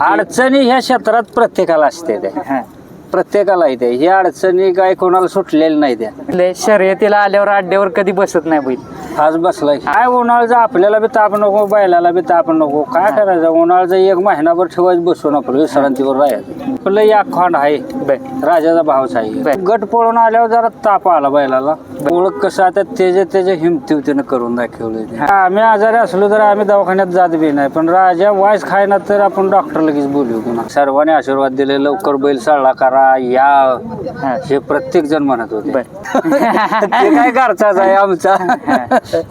अडचणी ह्या क्षेत्रात प्रत्येकाला असते त्या. प्रत्येकाला येते ही अडचणी काय कोणाला सुटलेल्या नाही त्या. शर्यतीला आल्यावर अड्ड्यावर कधी बसत नाही बैल. आज बसलाय. काय उन्हाळ्याचा? आपल्याला बी ताप नको बैलाला बी ताप नको. काय करायचं? उन्हाळ्याचा एक महिनाभर ठेवायचं बसून आपण विश्रांतीवर राहायचं. आपलं एक खोंड आहे. राजाचा भावच आहे. गट पळून आल्यावर जरा ताप आला बैलाला. ओळख कसं आता त्याच्या त्याच्या हिमतीवतीनं करून दाखवलं आम्ही आजारी असलो तर आम्ही दवाखान्यात जात बी नाही. पण राजा वाईस खायना तर आपण डॉक्टर लगेच बोलू पुन्हा. सर्वांनी आशीर्वाद दिले. लवकर बैल सळला करा या. हा. प्रत्येक जण म्हणत होते. काय घरचाच आहे आमचा?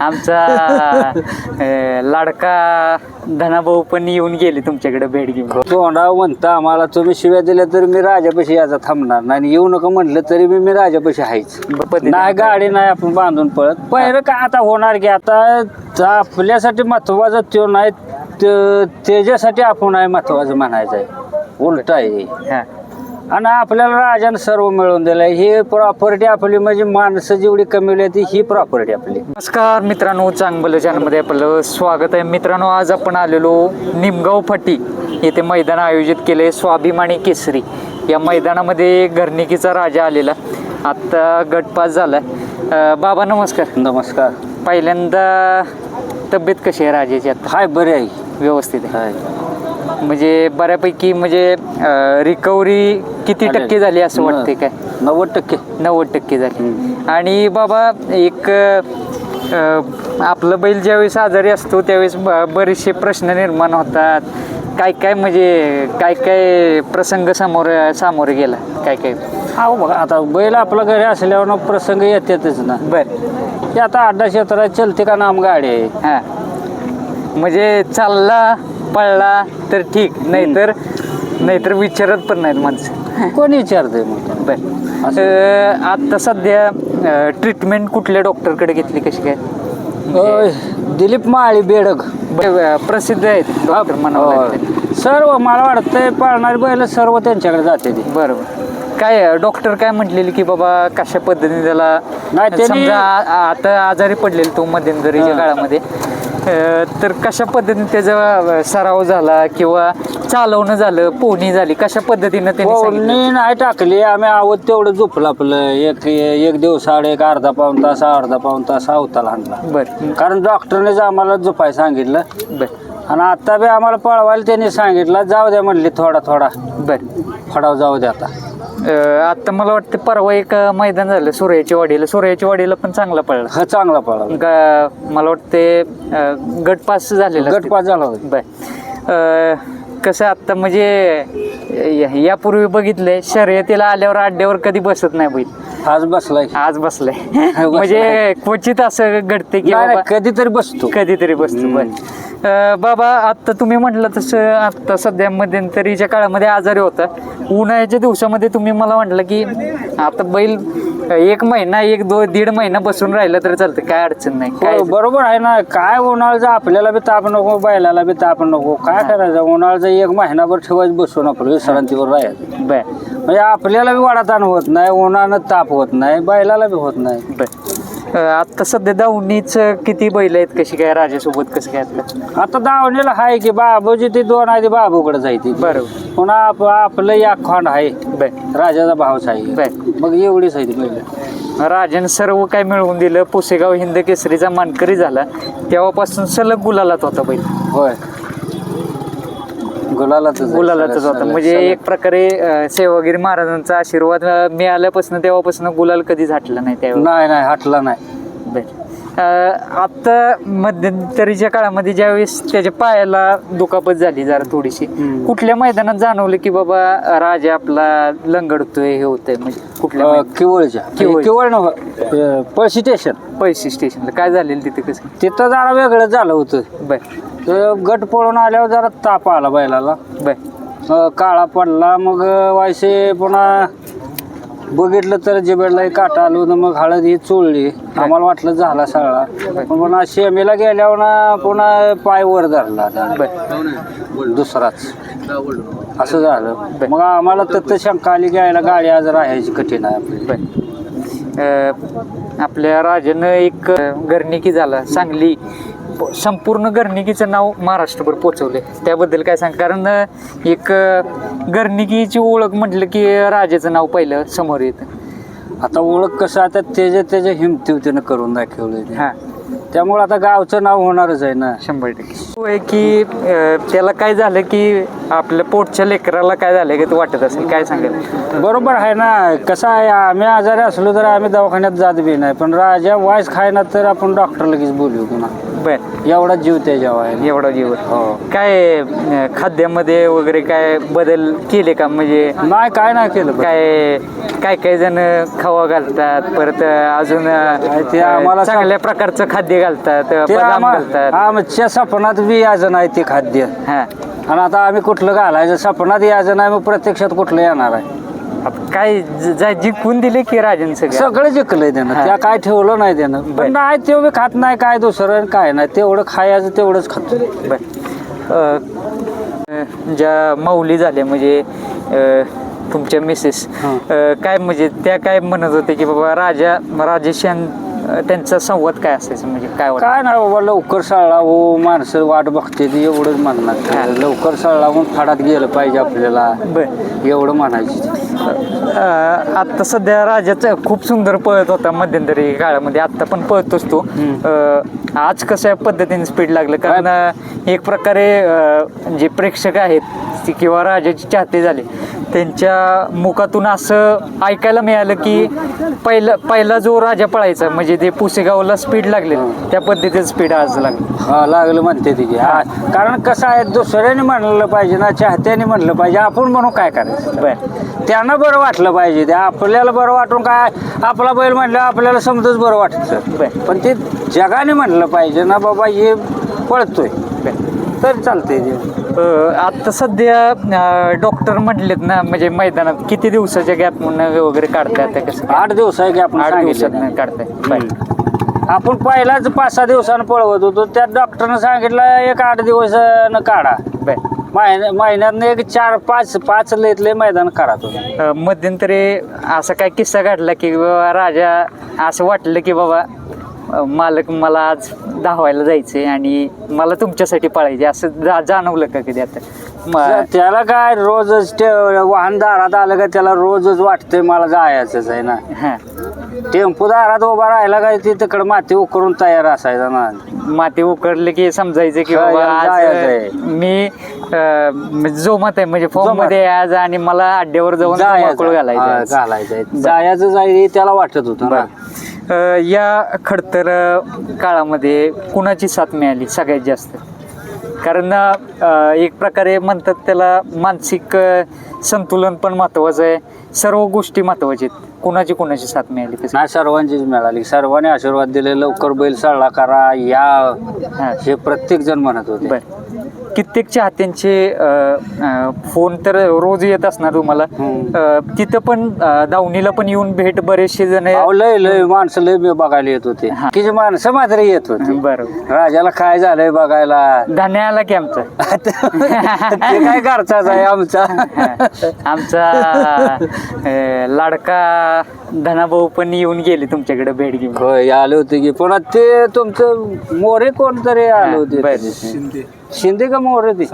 आमचा अं, लाडका धनाभाऊ पण येऊन गेले तुमच्याकडे भेट घेऊन. तोंडाव म्हणता आम्हाला तुम्ही शिव्या दिल्या तर मी राजापाशी याचा थांबणार नाही आणि येऊ नका म्हटलं तरी मी मी राजापाशी आहेच. पद्धतीने- नाही गाडी नाही आपण बांधून पळत. पहिलं काय आता होणार की? आता त- आपल्यासाठी महत्वाचं तो नाही त- त्याच्यासाठी आपण आहे महत्वाचं म्हणायचं आहे. उलट आहे. हा. आणि आपल्याला राजाने सर्व मिळवून दिलं ही प्रॉपर्टी आपली म्हणजे माणसं जेवढी कमी ती ही प्रॉपर्टी आपली. नमस्कार मित्रांनो चांगलं चॅनलमध्ये आपलं स्वागत आहे. मित्रांनो आज आपण आलेलो निमगाव फाटी येथे मैदान आयोजित केले स्वाभिमानी केसरी. या मैदानामध्ये घरनिकीचा राजा आलेला. आत्ता गटपास झाला बाबा नमस्कार. नमस्कार. पहिल्यांदा तब्येत कशी आहे राजाची आता? हाय बरे आहे. व्यवस्थित आहे. हाय. म्हणजे बऱ्यापैकी म्हणजे रिकव्हरी किती टक्के झाली असं वाटते काय? नव्वद टक्के. नव्वद टक्के झाली. आणि बाबा एक आपलं बैल ज्यावेळेस आजारी असतो त्यावेळेस बरेचसे प्रश्न निर्माण होतात. काय काय म्हणजे काय काय प्रसंग समोर सामोरे गेला? काय काय? हा हो बघा आता बैल आपला घरी असल्यावर प्रसंग येतातच ना. बर. ते आता अड्डा क्षेत्रात चलते का नाम गाडी आहे? हा. म्हणजे चालला पळला तर ठीक नाहीतर नाहीतर विचारत पण नाहीत माणसं. कोणी विचारते मग? बर. अ, आता सध्या ट्रीटमेंट कुठल्या डॉक्टरकडे घेतली कशी काय? दिलीप माळी बेडग. ब- प्रसिद्ध आहेत डॉक्टर हो. लागतं. सर्व मला वाटतंय पाळणारी बैल सर्व त्यांच्याकडे जाते ती. बरोबर काय डॉक्टर काय म्हटलेले की बाबा कशा पद्धतीने त्याला नाही, समजा आता आजारी पडलेला तो मध्यंतरीच्या. काळामध्ये. तर कशा पद्धतीने त्याचा सराव झाला किंवा चालवणं झालं पोहणी झाली कशा पद्धतीनं त्यांनी सांगितलं? मी नाही टाकली आम्ही आवत तेवढं झोपलं आपलं. एक एक दिवस आड एक अर्धा पाऊन तास अर्धा पाऊन तास अवताला आणला बर. कारण डॉक्टरनेच आम्हाला झोपाय सांगितलं. बर. आणि आता बी आम्हाला पळवायला त्यांनी सांगितलं जाऊ द्या म्हणले थोडा थोडा. बर. फडाव जाऊ द्या आता. आता मला वाटतं परवा एक मैदान झालं सूर्याच्या वाडीला. सूर्याच्या वाडीला पण चांगला पडला हा चांगला पळाला. ग- मला वाटते अ, गट पास झालेला गट पास झाला होता. बर. अ, कसं आता म्हणजे या- यापूर्वी बघितलंय शर्यतीला आल्यावर अड्ड्यावर कधी बसत नाही बैल. आज बसलाय. आज बसलंय. म्हणजे क्वचित असं घडते की नाही, बाबा नाही, कधीतरी बसतो. कधीतरी बसतो बर. बाबा आता तुम्ही म्हटलं तसं आता सध्या मध्यंतरीच्या काळामध्ये आजारी होता उन्हाळ्याच्या दिवसामध्ये तुम्ही मला म्हटलं की आता बैल एक महिना एक दो दीड महिना बसून राहिलं तर चालतं काय अडचण नाही काय हो, बरोबर आहे ना. काय उन्हाळ्याचा आपल्याला बी ताप नको बैलाला बी ताप नको. काय करायचं? उन्हाळ्याचा एक महिनाभर ठेवायचं बसून आपण विश्रांतीवर राहायचं. बर. म्हणजे आपल्याला बी वाढाताण होत नाही उन्हानं ताप होत नाही बैलाला बी होत नाही. आता सध्या दावणीच किती बैल आहेत? कशी काय राजासोबत कसं काय आता आता दावणीला आहे की बाबूजी ती दोन आहे ती बाबूकडे जायची. बरोबर पुन्हा आप- आपलं या खोंड आहे. बर. राजाचा भावच आहे. बर. मग एवढीच आहे ती पहिलं राजन सर्व काय मिळवून दिलं पुसेगाव हिंद केसरीचा मानकरी झाला. तेव्हापासून सलग गुलालात होता बैल. होय. गुलालाच गुलालातच होता. म्हणजे एक प्रकारे अ, सेवागिरी महाराजांचा आशीर्वाद अ, मिळाल्यापासून तेव्हापासून गुलाल कधी झाटला नाही त्यावेळेस नाही नाही हटला नाही. आता मध्यंतरीच्या काळामध्ये ज्यावेळेस त्याच्या पायाला दुखापत झाली जरा थोडीशी हम्म. कुठल्या मैदानात जाणवलं की बाबा राजा आपला लंगडतोय हे होतंय म्हणजे कुठल्या अं, मैदानात? किवळच्या. किवळ. किवळ नव्ह पळशी स्टेशन पैसे स्टेशनला काय झालेलं तिथे कसं? तिथं जरा वेगळं झालं होतं. बर. तर गट पळून आल्यावर जरा ताप आला बैलाला. बर अं, काळा पडला मग वायसे पुन्हा बघितलं तर जिबेडला काटा आलो ना मग हळद ही चोळली. आम्हाला वाटलं झाला सगळा. पण पुन्हा शेमेला गेल्यावर ना पुन्हा पाय वर धरला त्याला. दुसराच. असं झालं. मग आम्हाला तर शंका आली घ्यायला गाडी आज राहायची कठीण आहे आपली. बर आपल्या राजानं एक घरणी की झाला सांगली. संपूर्ण गर्निकीचं नाव महाराष्ट्रभर पोचवले त्याबद्दल काय सांग? कारण एक गर्निकीची ओळख म्हटलं की राजाचं नाव पहिलं समोर येतं. आता ओळख कसं? आता त्याच्या त्याच्या हिमतीवतीनं करून दाखवलं. हां. त्यामुळे आता गावचं नाव होणारच आहे ना. शंभर टक्के. होय की अ, त्याला काय झालं की आपल्या पोटच्या लेकराला काय झालं की तू वाटत असेल काय सांगेल? बरोबर आहे ना. कसं आहे आम्ही आजारी असलो तर आम्ही दवाखान्यात जात बी नाही. पण राजा वाईस खायना तर आपण डॉक्टर लगेच बोलू पुन्हा. बर. एवढा जीव त्याच्यावर आहे एवढा जीव. हो. काय अ, खाद्यामध्ये वगैरे काय बदल केले का? म्हणजे नाही काय नाही केलं. बरं. काय काय काय जण खवा घालतात परत अजून ते आम्हाला चांगल्या प्रकारचं खाद्य घालतात ते बदाम आम्हा- आमच्या सपनात बी यायचं नाही ते खाद्य. हा. आणि आता आम्ही कुठलं घालायचं? सपनात यायचं नाही मग प्रत्यक्षात कुठलं येणार आहे? काय ज- जा- जिंकून दिले की राजन सगळं? सगळं जिंकलंय त्यानं. हा. त्या काय ठेवलं नाही त्यानं. बर. पण नाही ते बी खात नाही काय दुसरं काय नाही. तेवढं खायचं तेवढंच खातो. बर. अ, अ, ज्या माऊली झाल्या म्हणजे अ, तुमच्या मिसेस हा. अ, काय म्हणजे त्या काय म्हणत होते की बाबा राजा राजेश त्यांचा संवाद काय असायचं? म्हणजे काय वाटतं? काय नाही बाबा लवकर हो माणसं वाट बघते ती एवढंच. म्हणणार. लवकर म्हणून फाडात गेलं पाहिजे आपल्याला. बर. एवढं म्हणायची. अ, आता सध्या राजाचा खूप सुंदर पळत होता मध्यंतरी काळामध्ये आता पण पळतोच तो. अ, आज कशा पद्धतीने स्पीड लागलं. कारण अ, एक प्रकारे अ, जे प्रेक्षक आहेत ती किंवा राजाचे चाहते झाले. त्यांच्या मुखातून असं ऐकायला मिळालं की पहिला पहिला जो राजा पळायचा म्हणजे ते पुसेगावला स्पीड लागले त्या पद्धतीचं स्पीड आज लागलं. हा लागलं म्हणते तिथे हा कारण कसं आहे दुसऱ्याने म्हणलं पाहिजे ना चाहत्याने म्हणलं पाहिजे. आपण म्हणून काय करायचं? बर. त्यांना बरं वाटलं पाहिजे. ते आपल्याला बरं वाटून काय आपला बैल म्हणलं आपल्याला समजच बरं वाटतं बर. पण ते जगाने म्हणलं पाहिजे ना बाबा हे पळतोय. तर चालतंय ते. अ, आता सध्या डॉक्टर म्हटलेत ना म्हणजे मैदानात किती दिवसाच्या गॅप वगैरे काढताय आता कसं आठ दिवस आहे की आपण आठ दिवसात काढताय. बर. आपण पहिलाच पाच सहा दिवसानं पळवत होतो त्या डॉक्टरनं सांगितलं एक आठ दिवस काढा. बर. महिन्या महिन्यातनं एक चार पाच पाच लयतले मैदान करा तुम्ही अ, मध्यंतरी असा काय किस्सा घडला की बाबा राजा असं वाटलं की बाबा मालक मला आज धावायला जायचंय आणि मला तुमच्यासाठी पळायचे असं जा जाणवलं का कधी आता? म- त्याला काय रोजच ते वाहन दारात आलं का त्याला रोजच वाटतंय मला जायचंच आहे ना. हा. टेम्पो दारात उभा राहिला काय ते तिकडं माती उकरून तयार असायचा ना. माती उकडले की समजायचं की बाबा आज जायचंय. मी अ, म्हणजे जोमात आहे. म्हणजे फॉर्म जोमात. मध्ये आज आणि मला अड्ड्यावर जाऊन घालायचं आहे. घालायचंय जायचं जाईल त्याला वाटत होतं ना. या खडतर काळामध्ये कुणाची साथ मिळाली सगळ्यात जास्त? कारण एक प्रकारे म्हणतात त्याला मानसिक संतुलन पण महत्वाचं आहे. सर्व गोष्टी महत्त्वाच्या आहेत. कुणाची कुणाची साथ मिळाली नाही सर्वांचीच मिळाली. सर्वांनी आशीर्वाद दिले. लवकर बैल सळला करा. या हा. प्रत्येक जण म्हणत होते. कित्येक चाहत्यांचे फोन तर रोज येत असणार तुम्हाला. अ, तिथं पण अ, दावणीला पण येऊन भेट बरेचसे जण अहो, लय लय माणसं लय बी बघायला येत होते. हा. किती माणसं मात्र येत होती. बरोबर. राजाला काय झालंय बघायला? धान्य आला की आमचं. ते काय घरचाच आहे आमचा. आमचा अ, लाडका धनाभाऊ पण येऊन गेले तुमच्याकडे भेट घेऊन. होय आले होते की. पुन्हा ते तुमचं मोरे कोणतरी आले होते. बर. शिंदे का मोरे ते.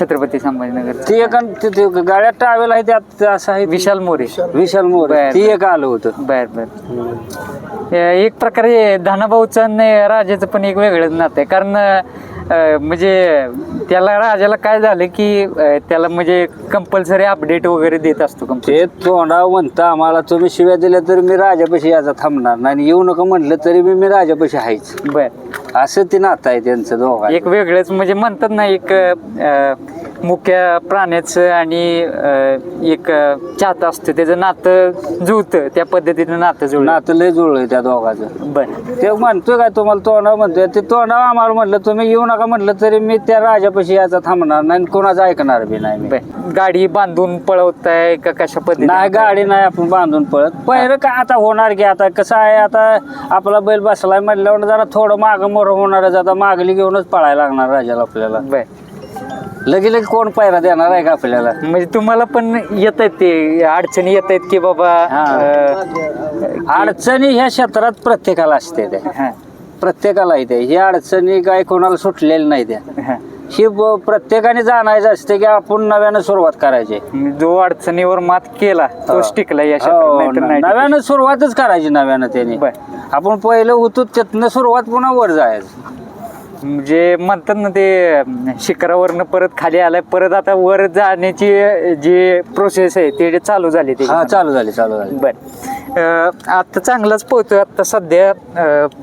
छत्रपती संभाजीनगर. ती एक अन ते- ते गाड्यात टावेल आहे त्यात असं आहे विशाल मोरे. विशाल मोरे. बर. ती एक आलं होतं. बर बर. अ, एक प्रकारे धनाभाऊचं आणि राजाचं पण एक वेगळंच नातं आहे. कारण अ, म्हणजे त्याला राजाला काय झालं की अ, त्याला म्हणजे कंपल्सरी अपडेट वगैरे देत असतो ते तोंडाव म्हणता आम्हाला तुम्ही शिव्या दिल्या तर मी राजापाशी याचा थांबणार नाही आणि येऊ नका म्हटलं तरी मी मी राजापाशी आहेच. बर. असं ते नातं आहे त्यांचं दोघा एक वेगळंच म्हणजे म्हणतात ना एक अ, मुख्य प्राण्याचं आणि अ, एक अ, चाहता असतं. त्याचं नातं जुळतं त्या पद्धतीनं नातं जुळलं नातं लय जुळलंय त्या दोघाचं. बर. ते म्हणतोय काय तुम्हाला तोंडाव म्हणतोय. ते तोंडाव आम्हाला म्हटलं तुम्ही येऊ नका म्हटलं तरी मी त्या राजापाशी याचा थांबणार नाही कोणाचं ऐकणार बी नाही मी. बर. गाडी बांधून पळवताय का कशा पद्धतीने? नाही गाडी नाही आपण बांधून पळत. पहिलं काय आता होणार की आता? कसं आहे आता? आपला बैल बसलाय म्हटल्यावर जरा थोडं मागं मोर होणारच आता मागली घेऊनच पळायला लागणार राजाला आपल्याला. बर. लगे लगे कोण पायरा देणार आहे का आपल्याला? म्हणजे तुम्हाला पण येत आहेत ते अडचणी येत आहेत की बाबा हा. अ, अडचणी ह्या क्षेत्रात प्रत्येकाला असते त्या. हा, प्रत्येकाला येते ही अडचणी काय कोणाला सुटलेली नाही त्या हा. ब- प्रत्येकाने जाणायचं असते की आपण नव्यानं सुरुवात करायची जो अडचणीवर मात केला तो हो. टिकला या हो, क्षेत्रात नाहीतर नाही नव्यानं सुरुवातच करायची नव्यानं त्याने बर. आपण पहिलं होतो तिथनं सुरुवात पुन्हा वर जायचं म्हणजे म्हणतात ना ते शिखरावरनं परत खाली आलाय परत आता वर जाण्याची जी प्रोसेस आहे ते चालू झाली ते. हा चालू झाली चालू झाली. बर. आता चांगलाच पोहतोय आता सध्या.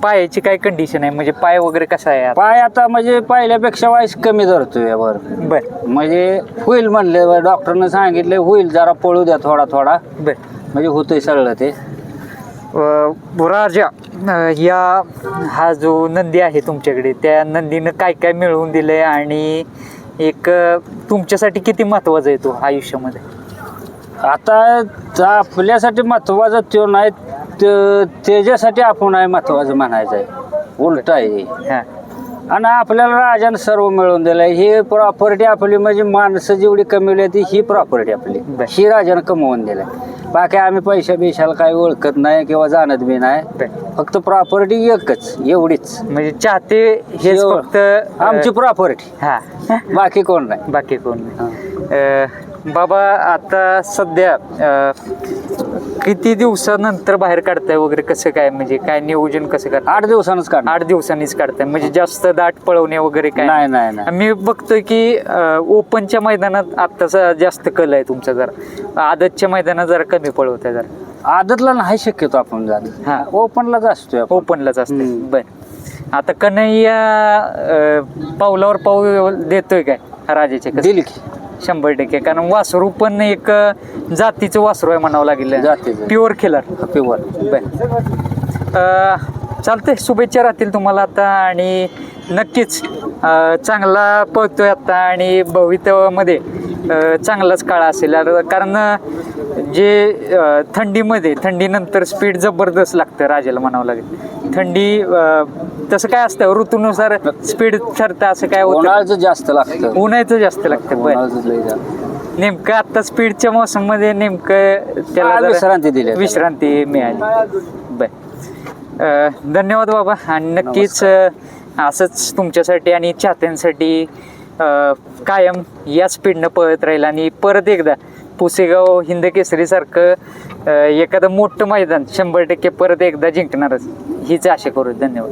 पायाची काय कंडिशन आहे? म्हणजे पाय वगैरे कसा आहे? पाय आता म्हणजे पहिल्यापेक्षा वाईस कमी धरतोय वर. बर. म्हणजे होईल म्हणले डॉक्टरनं सांगितले होईल जरा पळू द्या थोडा थोडा. बर. म्हणजे होतंय सगळं ते. राजा. या हा जो नंदी आहे तुमच्याकडे त्या नंदीनं काय काय मिळवून दिलंय आणि एक तुमच्यासाठी किती महत्त्वाचा आहे तो आयुष्यामध्ये? आता त- आपल्यासाठी महत्वाचं तो नाही त- त्याच्यासाठी आपण आहे महत्वाचं म्हणायचं आहे. उलट आहे हे. हा. आणि आपल्याला राजानं सर्व मिळवून दिलं ही प्रॉपर्टी आपली म्हणजे माणसं जेवढी कमवली ती ही प्रॉपर्टी आपली. बर. ही राजानं कमवून दिलं बाकी आम्ही पैशा बिशाला काही ओळखत नाही किंवा जाणत बी नाही. बर. फक्त प्रॉपर्टी एकच एवढीच. म्हणजे चाहते हेच शेव- फक्त अं, आमची प्रॉपर्टी हा. बाकी कोण नाही. बाकी कोण नाही. अं, बाबा आता सध्या अं, किती दिवसानंतर बाहेर काढताय वगैरे कसं काय? म्हणजे काय नियोजन कसं करताय? आठ दिवसानच काढणार. आठ दिवसांनीच काढताय. म्हणजे जास्त दाट पळवणे वगैरे काय? नाही नाही नाही. मी बघतोय की अं, ओपनच्या मैदानात आत्ताचा जास्त कल आहे तुमचा जरा. आदतच्या मैदानात जरा कमी पळवताय जरा. आदतला नाही शक्यतो आपण हा. जात ओपनलाच असतोय आपण. ओपनलाच असते हम्म. बर. आता कन्हैया अं, पावलावर पाऊल देतोय काय? राजाचे कसं? दिली की. शंभर टक्के. कारण वासरू पण एक अं, जातीचं वासरू आहे म्हणावं लागेल. जातीचं. प्युअर खिलर प्युअर चालतंय. शुभेच्छा राहतील तुम्हाला आता आणि नक्कीच अं, चांगला पळतोय आता आणि भवितव्यामध्ये चांगलाच काळ असेल. कारण जे थंडीमध्ये थंडीनंतर स्पीड जबरदस्त लागतं राजाला म्हणावं लागेल. थंडी तसं काय असतं ऋतूनुसार स्पीड ठरतं असं काय होतं? उन्हाळ्याचं जास्त लागतं. उन्हाळ्याचं जास्त लागतं बरं. नेमकं आता स्पीडच्या मोसममध्ये नेमकं त्याला विश्रांती दिली. विश्रांती मिळाली. बर. धन्यवाद बाबा. आणि नक्कीच असंच तुमच्यासाठी आणि चाहत्यांसाठी कायम या स्पीडनं पळत राहील आणि परत एकदा पुसेगाव हिंद सारखं एखादं मोठं मैदान शंभर टक्के परत एकदा जिंकणारच. हीच आशा करू. धन्यवाद.